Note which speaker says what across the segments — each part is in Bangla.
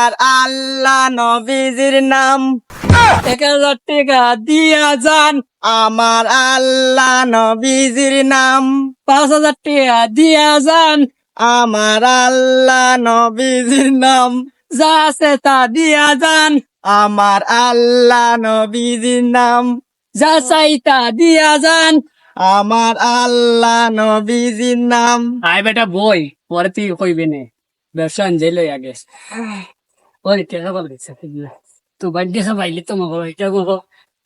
Speaker 1: আর আল্লাহ নবীজির নাম।
Speaker 2: এক হাজার টাকা দিয়া যান,
Speaker 1: আমার আল্লাহ নবীজির নাম।
Speaker 2: পাঁচ হাজার টাকা দিয়া যান,
Speaker 1: আমার আল্লাহ নবীজির নাম।
Speaker 2: যা আছে তা দিয়া যান,
Speaker 1: আমার আল্লাহ নবীজির নাম।
Speaker 2: যা চাই তা দিয়া যান,
Speaker 1: আমার আল্লাহ নবীজির নাম।
Speaker 2: আই বেটা বই, পরে তুই কইবে নে। ব্যবসা আনজাইলে আগে ওই টাকা বল দিচ্ছে তো ভাই দেখা পাইলি তো মগো এটা মগো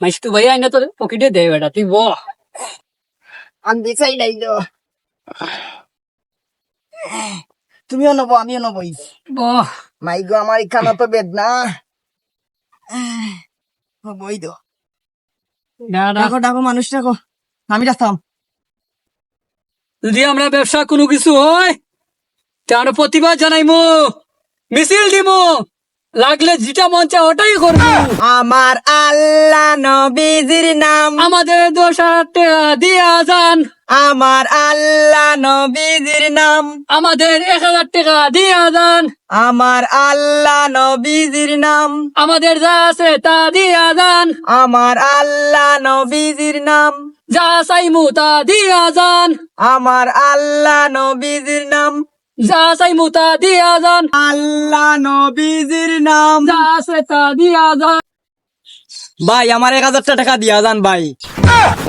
Speaker 2: মাইস তো ভাই আইনা তোর পকেটে দে বেটা তুই ব।
Speaker 1: আনতে চাই নাই তো। তুমিও নবো আমিও নবই।
Speaker 2: ব।
Speaker 1: মাই গো আমার এখানে তো বেদনা বই দো ডাকো ডাকো মানুষ ডাকো। আমি
Speaker 2: যদি আমরা ব্যবসা কোনো কিছু হয় তার প্রতিবাদ জানাইমু। মিছিল দিমু। লাগলে যেটা মন চায় ওটাই করব।
Speaker 1: আমার আল্লাহ নবীজির নাম।
Speaker 2: আমাদের হাজার টাকা দিয়া যান।
Speaker 1: আমার আল্লাহ নবীজির নাম।
Speaker 2: আমাদের এক হাজার টাকা দিয়া যান।
Speaker 1: আমার আল্লাহ নবীজির নাম।
Speaker 2: আমাদের যা আছে তা দিয়া যান।
Speaker 1: আমার আল্লাহ নবীজির নাম।
Speaker 2: যা চাইমু তা দিয়া যান।
Speaker 1: আমার আল্লাহ নবীজির নাম।
Speaker 2: যা চাইমু তা দিয়া যান।
Speaker 1: আল্লাহ নবীজির নাম।
Speaker 2: যা আছে তা দিয়া যান।
Speaker 1: ভাই আমার এক হাজার টাকা দিয়া যান ভাই।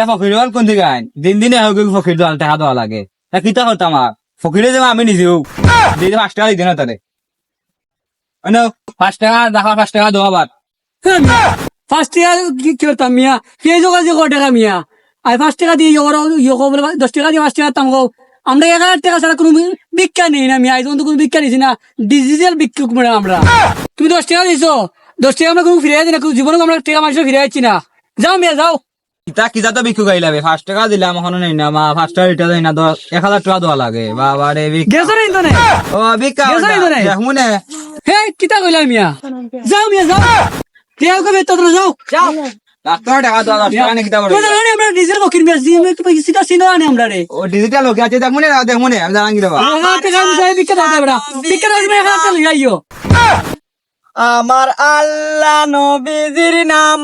Speaker 3: ফকির হল কোন দিকে দিন দিনে হোক ফকির দোয়াল টাকা দেওয়া লাগে। তা কিতা করতাম আমার? ফকিরে যাব আমি নিজেও। দিয়ে পাঁচ টাকা দিতে না তাদের পাঁচ টাকা দেখা পাঁচ টাকা দেওয়া বাদ।
Speaker 2: পাঁচ টাকা কি করতাম মিয়া? কে যোগাযোগ টাকা মিয়া? আর পাঁচ টাকা দিয়ে ইয়ে ইয়ে দশ টাকা দিয়ে পাঁচ টাকা তাম আমরা এক হাজার টাকা ছাড়া কোনো বিজ্ঞান নেই না মিয়া এখন তো কোনো বিজ্ঞান নিছি না। ডিজিটাল বিক্ষোভ মানে আমরা। তুমি দশ টাকা দিছো দশ টাকা আমরা কোনো ফিরে যাচ্ছি না কোনো জীবনে আমরা টাকা মানুষের ফিরে যাচ্ছি না। যাও মিয়া যাও।
Speaker 3: কিতা কিতা তো বিক্ষু গাইলাবে পাঁচ টাকা দিলাম এখনও নেই না মা। পাঁচ টাকা রিটার্ন না দশ এক হাজার টাকা দেওয়া লাগে। বাবা রে
Speaker 2: গেছো না ইন্তনে
Speaker 3: ও বিকা
Speaker 2: গেছো হে কিতা কইলা মিয়া? যাও মিয়া যাও। টিয়া কবে তো যাও। যাও। আমরা
Speaker 3: ডিজিটাল আছে না আমি দেবা।
Speaker 1: আল্লাহ নবীজির নাম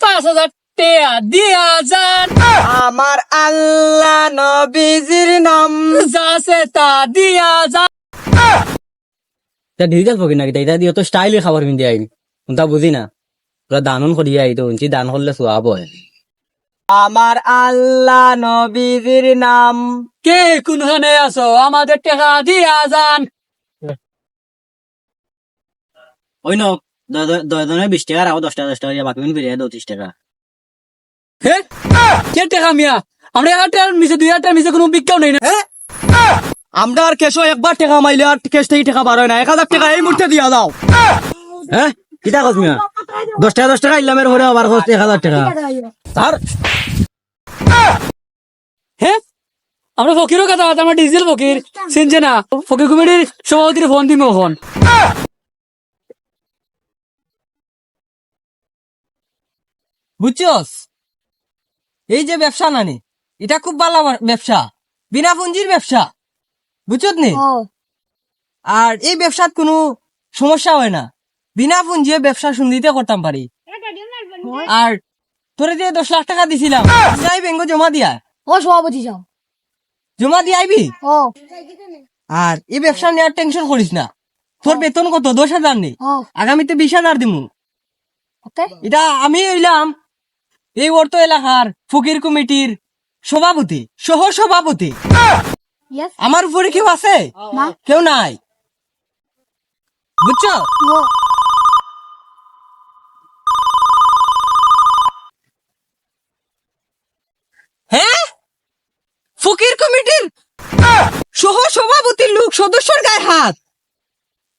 Speaker 2: পাঁচ হাজার টাকা দিয়া যান।
Speaker 1: আমার আল্লাহ নবীজির নাম
Speaker 2: যাছে তা দিয়া যান।
Speaker 4: ডিজিটাল ফকির নাকি এটা দিয়ে তো স্টাইলে খাবার পিন্ধি আইনি তা বুঝি না। তোরা দানন করি আই তো উঞ্চি দান করলে সোয়াব
Speaker 1: আমার আল্লাহ নবীজির নাম।
Speaker 2: কে কোনখানে আছো? আমাদের টাকা দিয়া যান
Speaker 4: ওই ন দশজনে বিশ টাকা রাখো দশ টাকা দশ টাকা বাকি ফিরে দেও ত্রিশ টাকা।
Speaker 2: হে? কে টাকা মিয়া? আমরা এক হাজার মিশে দুই হাজার মিশে কোনো বিজ্ঞান নেই না।
Speaker 1: আমরা আর কেশো একবার টাকা মাইলে আর কেশ থেকে টাকা বার হয় না এক হাজার টাকা এই মুহূর্তে দিয়া দাও
Speaker 4: হ্যাঁ কস মিয়া? দশ টাকা দশ টাকা ইলামের হরে আবার এক হাজার টাকা।
Speaker 1: স্যার
Speaker 2: হ্যাঁ আমরা ফকিরও কথা আমরা ডিজিটাল ফকির। চিনছে না? ফকির কমিটির সভাপতির ফোন
Speaker 1: বুঝছস? এই যে ব্যবসা নানি এটা খুব ভালো ব্যবসা বিনা পুঞ্জির ব্যবসা। বুঝছত নি? আর এই ব্যবসার কোনো সমস্যা হয় না। বিনা পুঞ্জিয়ে ব্যবসা সুন্দিতে করতাম পারি। আর তোরে যে দশ লাখ টাকা দিছিলাম। যাই ব্যাংক জমা দিয়া।
Speaker 5: ও সভাপতি যাও।
Speaker 1: জমা দিয়ে আইবি?
Speaker 5: ও।
Speaker 1: আর এই ব্যবসা নেওয়ার টেনশন করিস না। তোর বেতন কত? দশ হাজার নেই আগামীতে বিশ হাজার দিমু। এটা আমি হইলাম এই অর্থ এলাকার ফকির কমিটির সভাপতি সহ সভাপতি আমার উপরে কেউ আছে? কেউ নাই। বুঝছ
Speaker 5: ও
Speaker 1: হ্যাঁ ফকির কমিটির সহ সভাপতির লোক সদস্যর গায়ে হাত।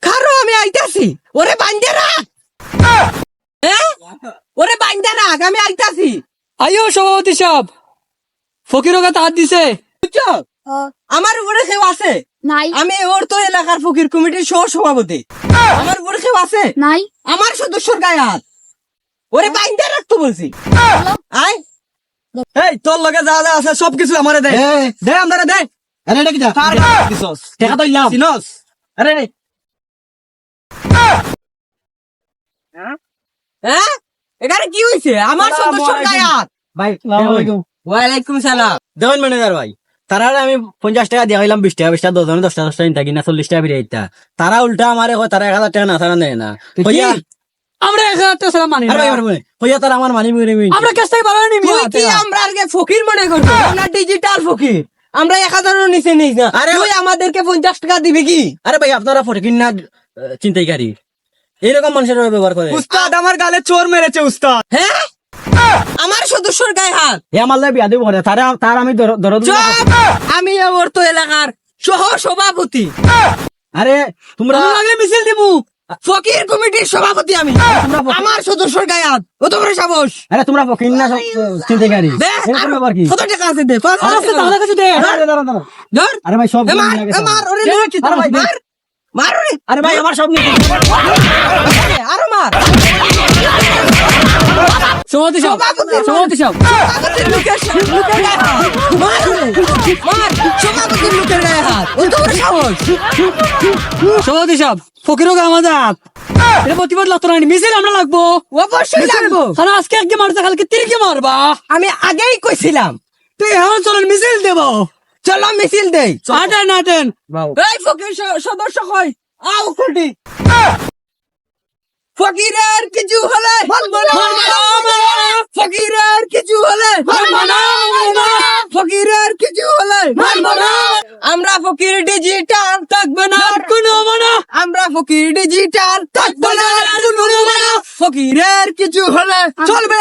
Speaker 1: কারও আমি আইতাছি। ওরে বান্ধে রাখ। হ্যাঁ? ওরে বান্ধে রাখ আমি আইতাছি।
Speaker 2: আইও সভাপতি সাহেব। ফকিরও কথা হাত দিছে।
Speaker 1: বুঝছ? আমার উপরে কেউ আছে?
Speaker 5: নাই।
Speaker 1: আমি ওর তো এলাকার ফকির কমিটির সহ সভাপতি। আমার উপরে কেউ আছে?
Speaker 5: নাই।
Speaker 1: আমার সদস্যর গায়ে হাত। ওরে বাইন্দা রাখতো বলছি। আয়। এই তোর লগে যা যা আছে সবকিছু আমারে দে। দে। আমারে দে।
Speaker 4: আরে এটা
Speaker 1: তার কিছস
Speaker 4: টাকা তো ইলাম
Speaker 1: চিনস আরে। রে হ্যাঁ? এখানে কি হয়েছে আমার গায়ে হাত
Speaker 4: ভাই
Speaker 1: ওয়ালাইকুম সালাম।
Speaker 4: ম্যানেজার ভাই তারা আমি পঞ্চাশ টাকা দিয়া হইলাম বিশ টাকা বিশ টাকা দশ দশ টাকা দশ টাকা থাকি না চল্লিশ টাকা বিরিয়ানি দিতা তারা উল্টা আমারে তারা এক হাজার টাকা না তারা নেয় না।
Speaker 2: আমরা এক হাজার টাকা মানি না।
Speaker 4: আরে ভাই, আরে ভাই, হইয়া তারা আমার মানি মিলে
Speaker 2: আমরা কাছ থেকে ভালো নি
Speaker 1: কি আমরা আগে ফকির মনে করব? আমরা ডিজিটাল ফকির। আমরা এক হাজারও নিচে নিই না।
Speaker 4: আরে
Speaker 1: তুই আমাদেরকে পঞ্চাশ টাকা দিবি কি?
Speaker 4: আরে ভাই আপনারা ফটকিন না চিন্তাইকারী এইরকম মানুষের ব্যবহার করে।
Speaker 3: উস্তাদ আমার গালে চোর মেরেছে উস্তাদ।
Speaker 1: হ্যাঁ? আমার সদস্যর গায়ে হাত।
Speaker 4: এ আমার লাই বিয়া দিব করে তারা তার আমি দরদ
Speaker 1: আমি আমার তো এলাকার সহ সভাপতি
Speaker 4: আরে তোমরা
Speaker 2: মিছিল দিমু
Speaker 1: ফকির কমিটির সভাপতি আমি আমার সদস্যর গায়ে হাত ও তো করে সাবস
Speaker 4: আরে তোমরা ফকির না ব্যাপার কি
Speaker 1: কত টাকা আছে দে পাঁচ হাজার
Speaker 2: আচ্ছা, তাহলে কিছু দে।
Speaker 1: ধর
Speaker 4: আরে ভাই সব
Speaker 1: মার। মার ওরে মার মার
Speaker 4: আরে ভাই আমার সব নিয়ে
Speaker 1: আরও মার ও তো করে সাহস
Speaker 2: সভাপতি সাহেব ফকিরও আমাদের হাত এটা প্রতিবাদ লাগতো না মিছিল আমরা লাগবো।
Speaker 1: অবশ্যই লাগবো।
Speaker 2: কারণ আজকে মারতে কালকে তিরিকে মারবা।
Speaker 1: আমি আগেই কইছিলাম।
Speaker 2: তুই এখন চলেন মিছিল দেব।
Speaker 1: চলো মিছিল দেই।
Speaker 2: আটেন আটেন।
Speaker 1: এই ফকির সদস্য কই? খুঁটি। ফকিরের কিছু হলে ফকিরের কিছু হলে ফকিরের কিছু হলে আমরা ফকির ডিজিটাল থাকবে না।
Speaker 2: কোনো মানা
Speaker 1: আমরা ফকির ডিজিটাল থাকবে না। ফকিরের কিছু হলে চলবে